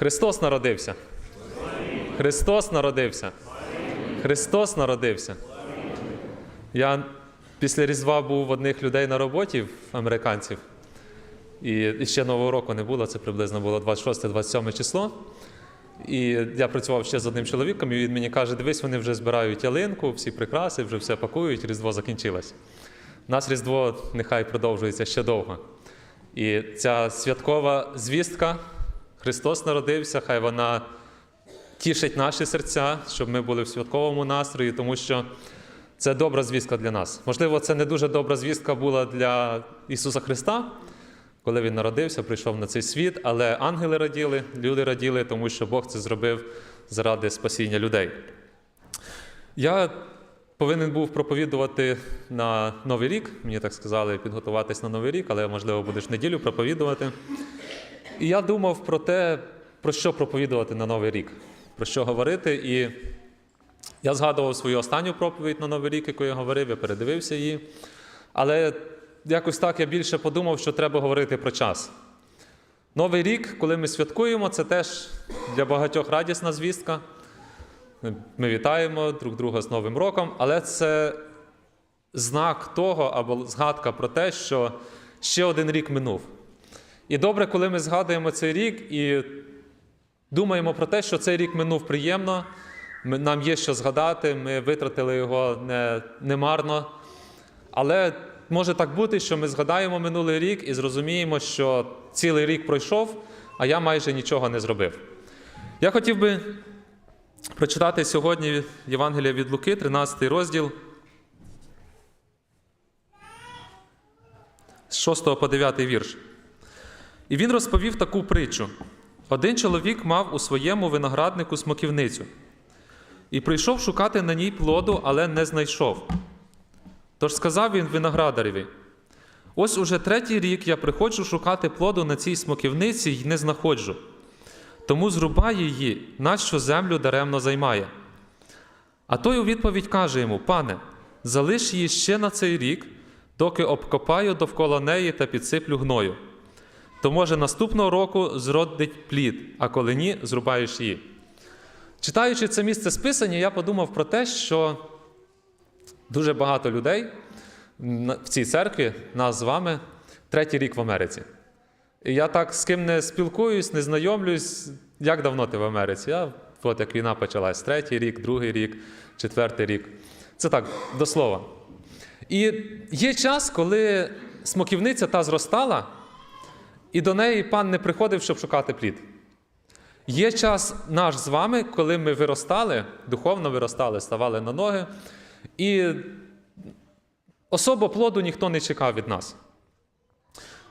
Христос народився. Христос народився. Христос народився. Я після Різдва був в одних людей на роботі, американців. І ще Нового року не було, це приблизно було 26-27 число. І я працював ще з одним чоловіком, і він мені каже: дивись, вони вже збирають ялинку, всі прикраси, вже все пакують, Різдво закінчилось. У нас Різдво нехай продовжується ще довго. І ця святкова звістка, Христос народився, хай вона тішить наші серця, щоб ми були в святковому настрої, тому що це добра звістка для нас. Можливо, це не дуже добра звістка була для Ісуса Христа, коли Він народився, прийшов на цей світ, але ангели раділи, люди раділи, тому що Бог це зробив заради спасіння людей. Я повинен був проповідувати на Новий рік. Мені так сказали, підготуватись на Новий рік, але можливо будеш неділю проповідувати. І я думав про те, про що проповідувати на Новий рік, про що говорити. І я згадував свою останню проповідь на Новий рік, яку я говорив, я передивився її. Але якось так я більше подумав, що треба говорити про час. Новий рік, коли ми святкуємо, це теж для багатьох радісна звістка. Ми вітаємо друг друга з Новим роком, але це знак того або згадка про те, що ще один рік минув. І добре, коли ми згадуємо цей рік і думаємо про те, що цей рік минув приємно, нам є що згадати, ми витратили його не, не марно. Але може так бути, що ми згадаємо минулий рік і зрозуміємо, що цілий рік пройшов, а я майже нічого не зробив. Я хотів би прочитати сьогодні Євангелія від Луки, 13 розділ з 6 по 9 вірш. І він розповів таку притчу: один чоловік мав у своєму винограднику смоківницю, і прийшов шукати на ній плоду, але не знайшов. Тож сказав він виноградареві: ось уже третій рік я приходжу шукати плоду на цій смоківниці й не знаходжу. Тому зрубай її, нащо землю даремно займає. А той у відповідь каже йому: Пане, залиш її ще на цей рік, доки обкопаю довкола неї та підсиплю гною. То, може, наступного року зродить плід, а коли ні, зрубаєш її. Читаючи це місце списання, я подумав про те, що дуже багато людей в цій церкві, нас з вами, третій рік в Америці. І я так з ким не спілкуюсь, не знайомлюсь. Як давно ти в Америці? Я, от як війна почалась, третій рік, другий рік, четвертий рік. Це так, до слова. І є час, коли смоківниця та зростала, і до неї пан не приходив, щоб шукати плід. Є час наш з вами, коли ми виростали, духовно виростали, ставали на ноги, і особо плоду ніхто не чекав від нас.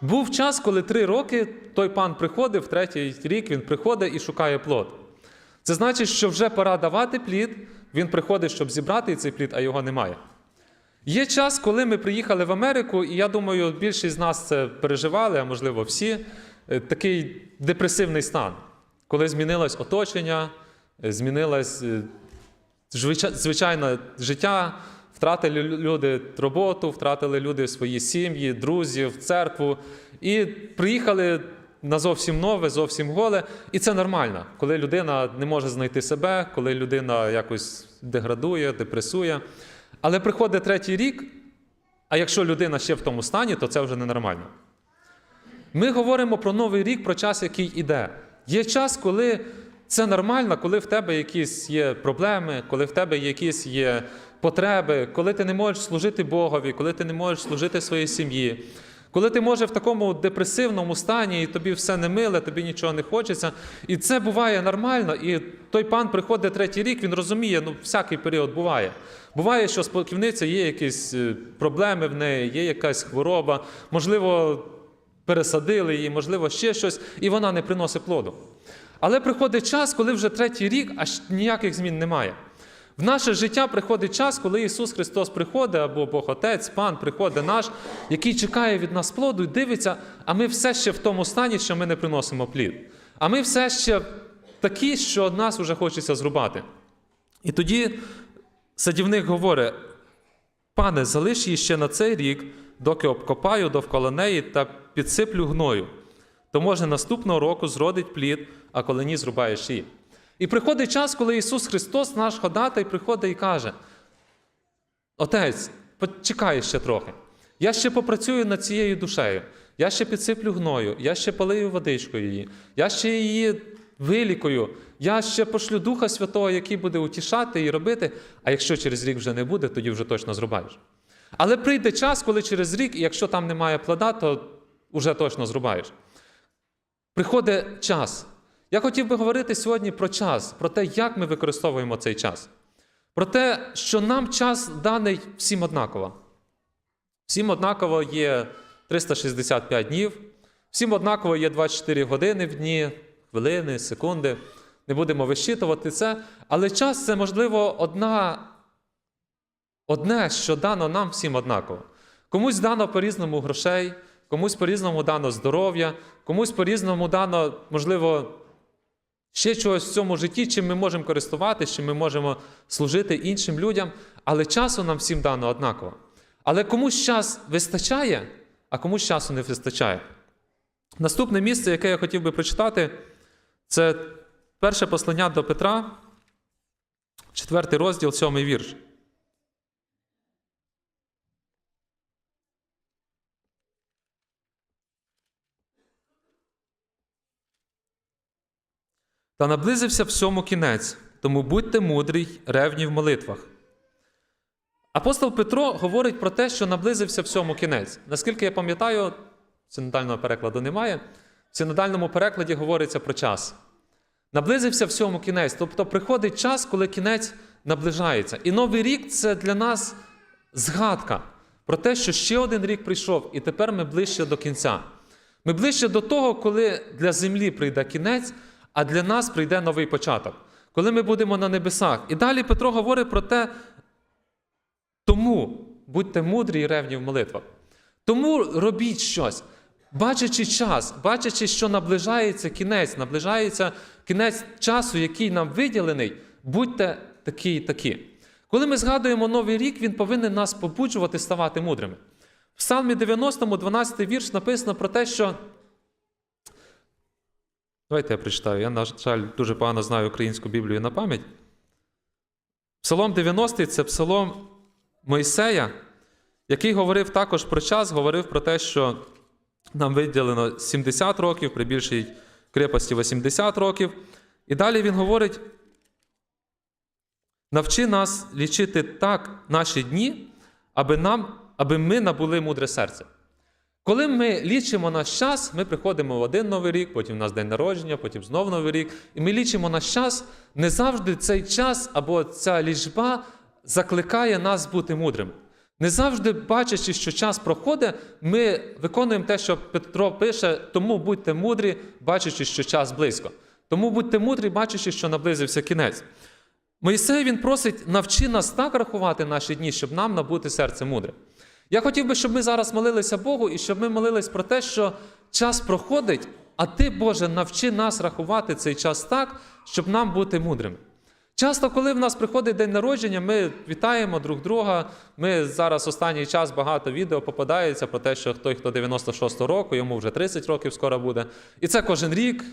Був час, коли три роки той пан приходив, третій рік він приходить і шукає плод. Це значить, що вже пора давати плід, він приходить, щоб зібрати цей плід, а його немає. Є час, коли ми приїхали в Америку, і я думаю, більшість з нас це переживали, а можливо всі, е, такий депресивний стан, коли змінилось оточення, е, змінилось е, звичайне життя, втратили люди роботу, втратили люди свої сім'ї, друзів, церкву. І приїхали на зовсім нове, зовсім голе. І це нормально, коли людина не може знайти себе, коли людина якось деградує, депресує. Але приходить третій рік, а якщо людина ще в тому стані, то це вже ненормально. Ми говоримо про новий рік, про час, який іде. Є час, коли це нормально, коли в тебе якісь є проблеми, коли в тебе якісь є потреби, коли ти не можеш служити Богові, коли ти не можеш служити своїй сім'ї, коли ти може в такому депресивному стані, і тобі все не миле, тобі нічого не хочеться. І це буває нормально. І той пан приходить третій рік, він розуміє, ну всякий період буває. Буває, що споківниця є якісь е, проблеми в неї, є якась хвороба, можливо, пересадили її, можливо, ще щось, і вона не приносить плоду. Але приходить час, коли вже третій рік, а ж ніяких змін немає. В наше життя приходить час, коли Ісус Христос приходить, або Бог Отець, Пан приходить наш, який чекає від нас плоду і дивиться, а ми все ще в тому стані, що ми не приносимо плід. А ми все ще такі, що нас вже хочеться зрубати. І тоді садівник говорить: Пане, залиш її ще на цей рік, доки обкопаю довкола неї та підсиплю гною. то може наступного року зродить плід, а коли ні, зрубаєш її. І приходить час, коли Ісус Христос, наш ходатай, приходить і каже: Отець, почекай ще трохи. Я ще попрацюю над цією душею, я ще підсиплю гною, я ще полию водичкою її, я ще її вилікую, я ще пошлю Духа Святого, який буде утішати і робити. А якщо через рік вже не буде, тоді вже точно зрубаєш. Але прийде час, коли через рік, якщо там немає плода, то вже точно зрубаєш. Приходить час. Я хотів би говорити сьогодні про час, про те, як ми використовуємо цей час. Про те, що нам час даний всім однаково. Всім однаково є 365 днів, всім однаково є 24 години в дні, хвилини, секунди. Не будемо вищитувати це. Але час це, можливо, одна, одне, що дано нам всім однаково. Комусь дано по-різному грошей, комусь по-різному дано здоров'я, комусь по-різному дано, можливо, ще чогось в цьому житті, чим ми можемо користуватися, чим ми можемо служити іншим людям, але часу нам всім дано однаково. Але комусь час вистачає, а комусь часу не вистачає. Наступне місце, яке я хотів би прочитати, це перше послання до Петра, 4 розділ, сьомий вірш. Та наблизився всьому кінець, тому будьте мудрі, ревні в молитвах. Апостол Петро говорить про те, що наблизився всьому кінець. Наскільки я пам'ятаю, синодального перекладу немає. В синодальному перекладі говориться про час. Наблизився всьому кінець. Тобто приходить час, коли кінець наближається. І новий рік це для нас згадка про те, що ще один рік прийшов, і тепер ми ближче до кінця. Ми ближче до того, коли для землі прийде кінець, а для нас прийде новий початок, коли ми будемо на небесах. І далі Петро говорить про те, тому будьте мудрі і ревні в молитвах. Тому робіть щось, бачачи час, бачачи, що наближається кінець, наближається кінець часу, який нам виділений, будьте такі і такі. Коли ми згадуємо новий рік, він повинен нас побуджувати ставати мудрими. В Псалмі 90, 12 вірш написано про те, що. Давайте я прочитаю. Я, на жаль, дуже погано знаю українську Біблію на пам'ять. Псалом 90 це псалом Мойсея, який говорив також про час, говорив про те, що нам виділено 70 років, при більшій крепості 80 років. І далі він говорить: навчи нас лічити так наші дні, аби, нам, аби ми набули мудре серце. Коли ми лічимо наш час, ми приходимо в один новий рік, потім у нас день народження, потім знов новий рік, і ми лічимо наш час, не завжди цей час або ця лічба закликає нас бути мудрими. Не завжди, бачачи, що час проходить, ми виконуємо те, що Петро пише, тому будьте мудрі, бачачи, що час близько. Тому будьте мудрі, бачачи, що наблизився кінець. Моїсей він просить, навчи нас так рахувати наші дні, щоб нам набути серце мудре. Я хотів би, щоб ми зараз молилися Богу і щоб ми молились про те, що час проходить, а ти, Боже, навчи нас рахувати цей час так, щоб нам бути мудрими. Часто, коли в нас приходить день народження, ми вітаємо друг друга. Ми зараз останній час багато відео попадається про те, що той, хто 96-го року, йому вже 30 років скоро буде. І це кожен рік,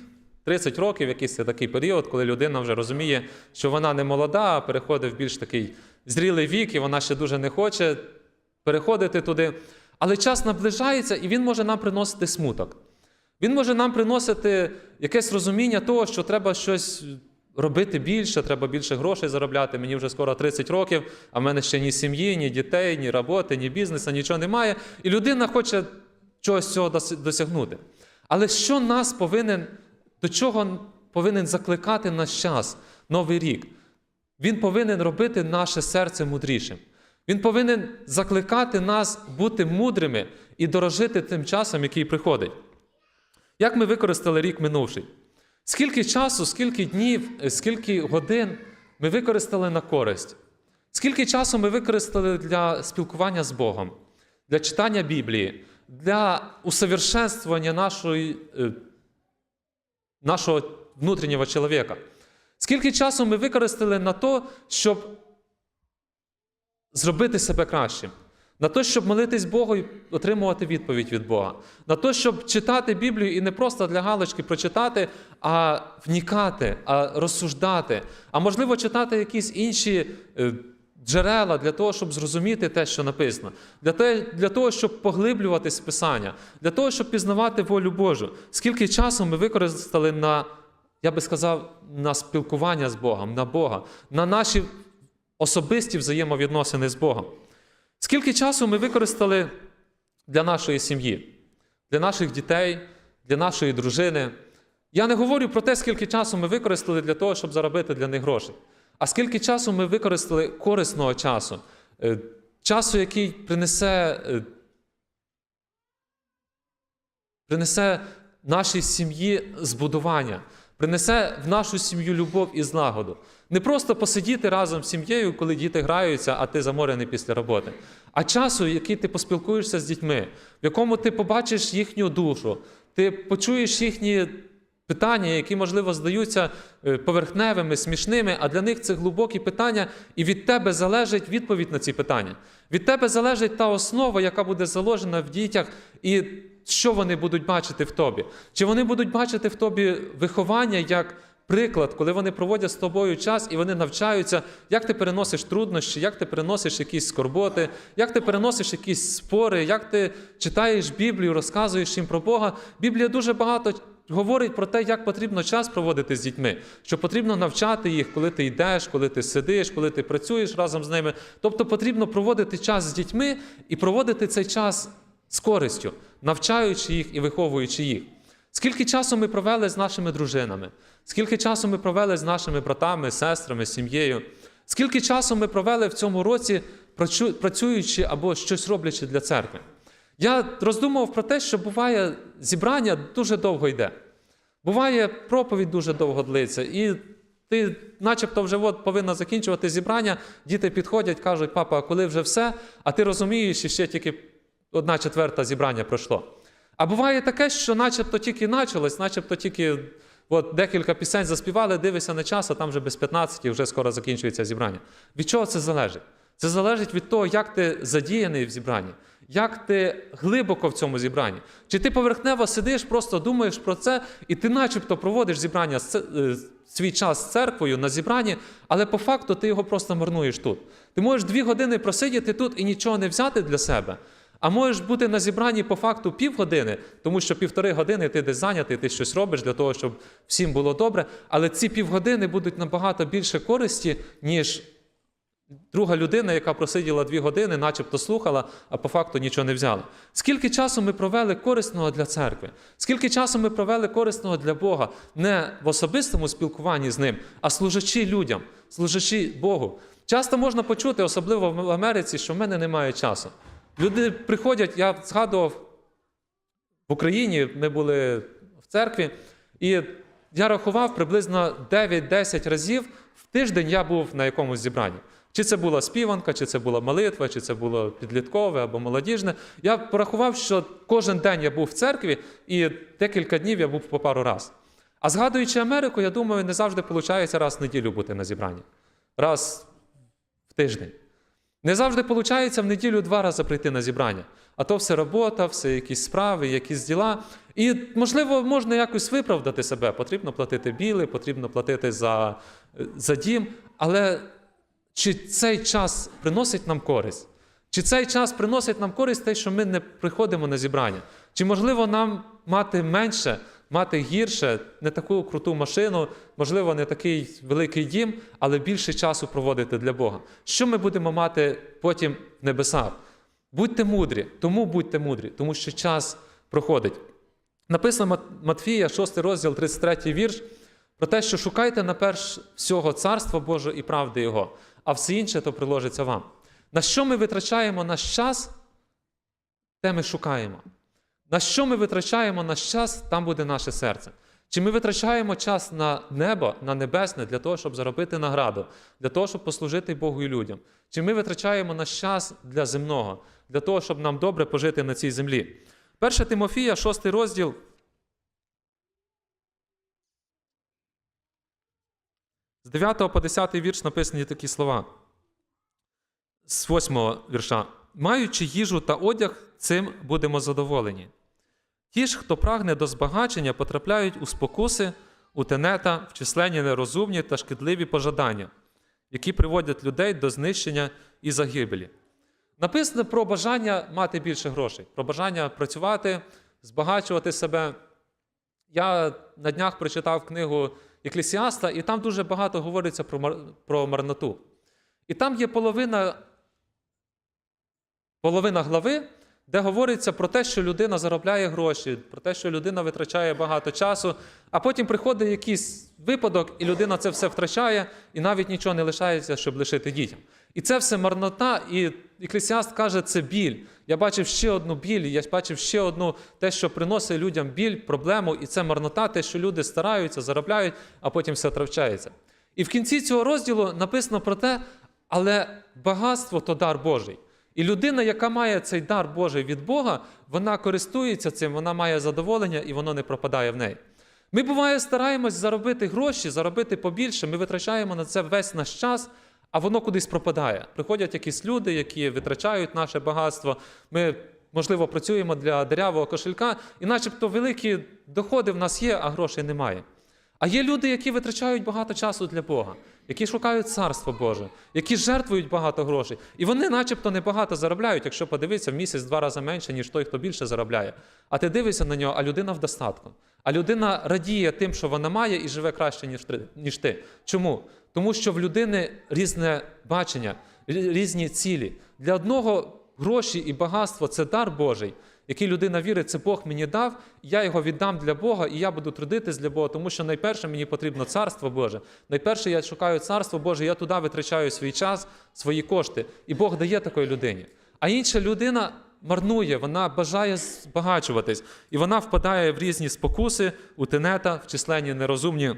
30 років, якийсь такий період, коли людина вже розуміє, що вона не молода, а переходить в більш такий зрілий вік, і вона ще дуже не хоче переходити туди. Але час наближається, і він може нам приносити смуток. Він може нам приносити якесь розуміння того, що треба щось робити більше, треба більше грошей заробляти. Мені вже скоро 30 років, а в мене ще ні сім'ї, ні дітей, ні роботи, ні бізнесу, нічого немає. І людина хоче чогось цього досягнути. Але що нас повинен, до чого повинен закликати наш час, новий рік? Він повинен робити наше серце мудрішим. Він повинен закликати нас бути мудрими і дорожити тим часом, який приходить. Як ми використали рік минувший? Скільки часу, скільки днів, скільки годин ми використали на користь? Скільки часу ми використали для спілкування з Богом, для читання Біблії, для усовершенствування нашої, нашого внутрішнього чоловіка? Скільки часу ми використали на те, щоб зробити себе кращим, на те, щоб молитись Богу і отримувати відповідь від Бога, на те, щоб читати Біблію і не просто для галочки прочитати, а вникати, а розсуждати, а можливо читати якісь інші е, джерела для того, щоб зрозуміти те, що написано, для, те, для того, щоб поглиблюватись в Писання, для того, щоб пізнавати волю Божу. Скільки часу ми використали на, я би сказав, на спілкування з Богом, на Бога, на наші особисті взаємовідносини з Богом. Скільки часу ми використали для нашої сім'ї, для наших дітей, для нашої дружини? Я не говорю про те, скільки часу ми використали для того, щоб заробити для них гроші, а скільки часу ми використали корисного часу, е, часу, який принесе, е, принесе нашій сім'ї збудування, принесе в нашу сім'ю любов і злагоду. Не просто посидіти разом з сім'єю, коли діти граються, а ти заморений після роботи, а часу, який ти поспілкуєшся з дітьми, в якому ти побачиш їхню душу, ти почуєш їхні питання, які, можливо, здаються е, поверхневими, смішними, а для них це глибокі питання, і від тебе залежить відповідь на ці питання. Від тебе залежить та основа, яка буде заложена в дітях, і що вони будуть бачити в тобі. Чи вони будуть бачити в тобі виховання як приклад, коли вони проводять з тобою час і вони навчаються, як ти переносиш труднощі, як ти переносиш якісь скорботи, як ти переносиш якісь спори, як ти читаєш Біблію, розказуєш їм про Бога. Біблія дуже багато говорить про те, як потрібно час проводити з дітьми, що потрібно навчати їх, коли ти йдеш, коли ти сидиш, коли ти працюєш разом з ними. Тобто потрібно проводити час з дітьми і проводити цей час з користю, навчаючи їх і виховуючи їх. Скільки часу ми провели з нашими дружинами? Скільки часу ми провели з нашими братами, сестрами, сім'єю? Скільки часу ми провели в цьому році, працюючи або щось роблячи для церкви? Я роздумував про те, що буває зібрання дуже довго йде. Буває, проповідь дуже довго длиться, і ти, начебто, вже от повинна закінчувати зібрання, діти підходять, кажуть, папа, а коли вже все, а ти розумієш, що ще тільки одна четверта зібрання пройшло. А буває таке, що начебто тільки почалось, начебто тільки от декілька пісень заспівали, дивишся на час, а там вже без 15 і вже скоро закінчується зібрання. Від чого це залежить? Це залежить від того, як ти задіяний в зібранні, як ти глибоко в цьому зібранні. Чи ти поверхнево сидиш, просто думаєш про це, і ти начебто проводиш зібрання е, свій час з церквою на зібранні, але по факту ти його просто марнуєш тут. Ти можеш дві години просидіти тут і нічого не взяти для себе. А можеш бути на зібранні по факту півгодини, тому що півтори години ти десь зайнятий, ти щось робиш для того, щоб всім було добре. Але ці півгодини будуть набагато більше користі, ніж друга людина, яка просиділа дві години, начебто слухала, а по факту нічого не взяла. Скільки часу ми провели корисного для церкви? Скільки часу ми провели корисного для Бога не в особистому спілкуванні з ним, а служачи людям, служачи Богу. Часто можна почути, особливо в Америці, що в мене немає часу. Люди приходять, я згадував в Україні, ми були в церкві, і я рахував приблизно 9-10 разів в тиждень я був на якомусь зібранні. Чи це була співанка, чи це була молитва, чи це було підліткове або молодіжне. Я порахував, що кожен день я був в церкві, і декілька днів я був по пару раз. А згадуючи Америку, я думаю, не завжди виходить раз в неділю бути на зібранні, раз в тиждень. Не завжди виходить в неділю два рази прийти на зібрання. А то все робота, все якісь справи, якісь діла. І, можливо, можна якось виправдати себе. Потрібно платити біли, потрібно платити за, за дім. Але чи цей час приносить нам користь? Чи цей час приносить нам користь те, що ми не приходимо на зібрання? Чи можливо нам мати менше, мати гірше, не таку круту машину, можливо, не такий великий дім, але більше часу проводити для Бога? Що ми будемо мати потім в небесах? Будьте мудрі, тому будьте мудрі, тому що час проходить. Написано Матфія, 6 розділ, 33 вірш, про те, що шукайте наперш всього царства Божого і правди Його, а все інше то приложиться вам. На що ми витрачаємо наш час, те ми шукаємо. На що ми витрачаємо наш час, там буде наше серце. Чи ми витрачаємо час на небо, на небесне, для того, щоб заробити награду, для того, щоб послужити Богу і людям? Чи ми витрачаємо наш час для земного, для того, щоб нам добре пожити на цій землі? 1 Тимофія, 6 розділ. З 9 по 10 вірш написані такі слова. З 8 вірша. Маючи їжу та одяг, цим будемо задоволені. Ті ж, хто прагне до збагачення, потрапляють у спокуси, у тенета, в численні нерозумні та шкідливі пожадання, які приводять людей до знищення і загибелі. Написано про бажання мати більше грошей, про бажання працювати, збагачувати себе. Я на днях прочитав книгу Еклесіаста, і там дуже багато говориться про, про марноту. І там є половина, половина глави, де говориться про те, що людина заробляє гроші, про те, що людина витрачає багато часу, а потім приходить якийсь випадок, і людина це все втрачає, і навіть нічого не лишається, щоб лишити дітям. І це все марнота, і Еклесіаст каже, це біль. Я бачив ще одну біль, я бачив ще одну те, що приносить людям біль, проблему, і це марнота, те, що люди стараються, заробляють, а потім все втрачається. І в кінці цього розділу написано про те, але багатство то дар Божий. І людина, яка має цей дар Божий від Бога, вона користується цим, вона має задоволення і воно не пропадає в неї. Ми, буває, стараємось заробити гроші, заробити побільше, ми витрачаємо на це весь наш час, а воно кудись пропадає. Приходять якісь люди, які витрачають наше багатство. Ми, можливо, працюємо для дерявого кошелька, і начебто великі доходи в нас є, а грошей немає. А є люди, які витрачають багато часу для Бога, які шукають царство Боже, які жертвують багато грошей. І вони, начебто, небагато заробляють, якщо подивитися в місяць два рази менше, ніж той, хто більше заробляє. А ти дивишся на нього, а людина в достатку. А людина радіє тим, що вона має, і живе краще, ніж ти- Чому? Тому що в людини різне бачення, різні цілі. Для одного гроші і багатство це дар Божий, який людина вірить, це Бог мені дав, я його віддам для Бога, і я буду трудитись для Бога, тому що найперше мені потрібно царство Боже. Найперше я шукаю царство Боже, я туди витрачаю свій час, свої кошти. І Бог дає такої людині. А інша людина марнує, вона бажає збагачуватись, і вона впадає в різні спокуси, у тенета, в численні нерозумні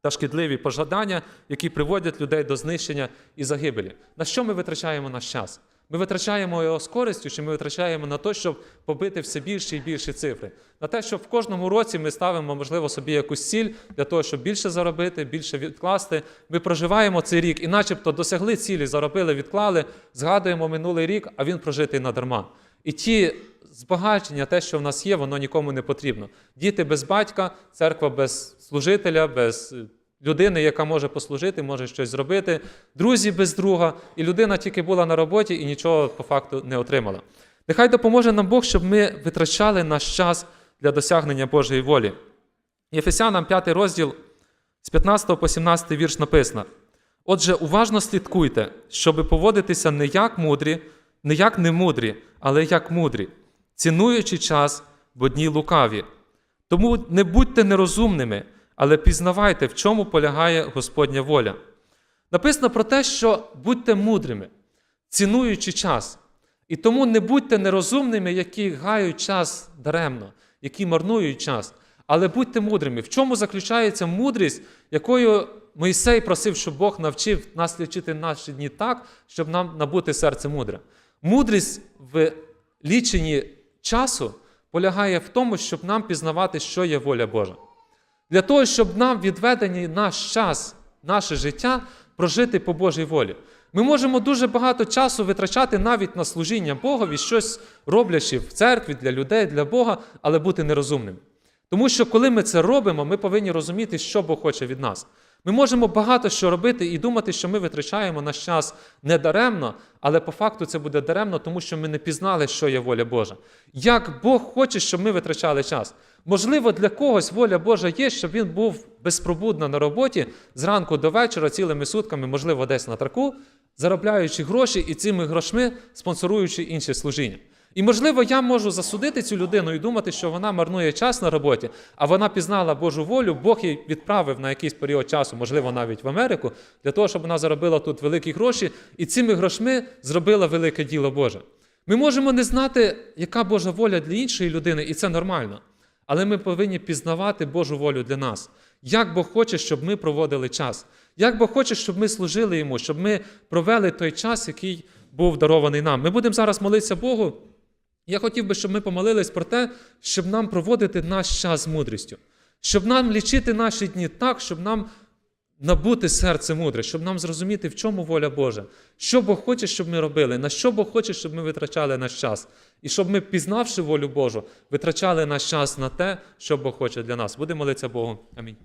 та шкідливі пожадання, які приводять людей до знищення і загибелі. На що ми витрачаємо наш час? Ми витрачаємо його з користю, чи ми витрачаємо на те, щоб побити все більше і більше цифри? На те, щоб в кожному році ми ставимо, можливо, собі якусь ціль для того, щоб більше заробити, більше відкласти. Ми проживаємо цей рік і, начебто, досягли цілі, заробили, відклали, згадуємо минулий рік, а він прожитий надарма. І ті збагачення, те, що в нас є, воно нікому не потрібно. Діти без батька, церква без служителя, без е, людини, яка може послужити, може щось зробити, друзі без друга, і людина тільки була на роботі і нічого по факту не отримала. Нехай допоможе нам Бог, щоб ми витрачали наш час для досягнення Божої волі. Єфесянам 5 розділ з 15 по 17 вірш написано. Отже, уважно слідкуйте, щоби поводитися не як мудрі, не як немудрі, але як мудрі, цінуючи час, бо дні лукаві. Тому не будьте нерозумними, але пізнавайте, в чому полягає Господня воля. Написано про те, що будьте мудрими, цінуючи час. І тому не будьте нерозумними, які гають час даремно, які марнують час. Але будьте мудрими. В чому заключається мудрість, якою Мойсей просив, щоб Бог навчив нас лічити наші дні так, щоб нам набути серце мудре. Мудрість в ліченні часу полягає в тому, щоб нам пізнавати, що є воля Божа. Для того, щоб нам відведений наш час, наше життя прожити по Божій волі. Ми можемо дуже багато часу витрачати навіть на служіння Богові, щось роблячи в церкві для людей, для Бога, але бути нерозумними. Тому що коли ми це робимо, ми повинні розуміти, що Бог хоче від нас. Ми можемо багато що робити і думати, що ми витрачаємо наш час не даремно, але по факту це буде даремно, тому що ми не пізнали, що є воля Божа. Як Бог хоче, щоб ми витрачали час. Можливо, для когось воля Божа є, щоб він був безпробудно на роботі зранку до вечора, цілими сутками, можливо, десь на траку, заробляючи гроші і цими грошми спонсоруючи інші служіння. І, можливо, я можу засудити цю людину і думати, що вона марнує час на роботі, а вона пізнала Божу волю, Бог її відправив на якийсь період часу, можливо, навіть в Америку, для того, щоб вона заробила тут великі гроші і цими грошми зробила велике діло Боже. Ми можемо не знати, яка Божа воля для іншої людини, і це нормально. Але ми повинні пізнавати Божу волю для нас. Як Бог хоче, щоб ми проводили час. Як Бог хоче, щоб ми служили йому, щоб ми провели той час, який був дарований нам. Ми будемо зараз молитися Богу. Я хотів би, щоб ми помолились про те, щоб нам проводити наш час з мудрістю, щоб нам лічити наші дні так, щоб нам набути серце мудре, щоб нам зрозуміти, в чому воля Божа, що Бог хоче, щоб ми робили, на що Бог хоче, щоб ми витрачали наш час. І щоб ми, пізнавши волю Божу, витрачали наш час на те, що Бог хоче для нас. Будемо молитися Богу. Амінь.